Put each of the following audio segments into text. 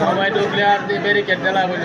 সবাই ঢুকলে আর দিয়ে ব্যারিকেড দেলা হইল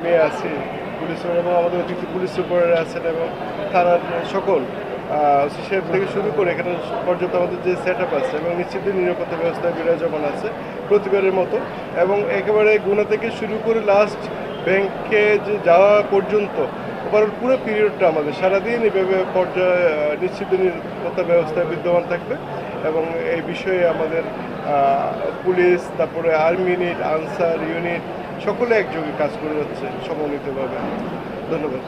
আমি আছে পুলিশ এবং আমাদের অতিরিক্ত পুলিশ সুপার আছেন এবং থানার সকল সাহেব থেকে শুরু করে এখানে পর্যন্ত আমাদের যে সেট আপ আছে এবং নিশ্চিত নিরাপত্তা ব্যবস্থা বিরাজমান আছে প্রতিবারের মতো। এবং একেবারে গুণা থেকে শুরু করে লাস্ট ব্যাংকে যে যাওয়া পর্যন্ত ওভারঅল পুরো পিরিয়ডটা আমাদের। সারাদিন এভাবে পর্যায়ে নিশ্চিত নিরাপত্তা ব্যবস্থা বিদ্যমান থাকবে এবং এই বিষয়ে আমাদের পুলিশ, তারপরে আর্মি ইউনিট আনসার ইউনিট সকলে একযোগে কাজ করে যাচ্ছে সমন্বিতভাবে। ধন্যবাদ।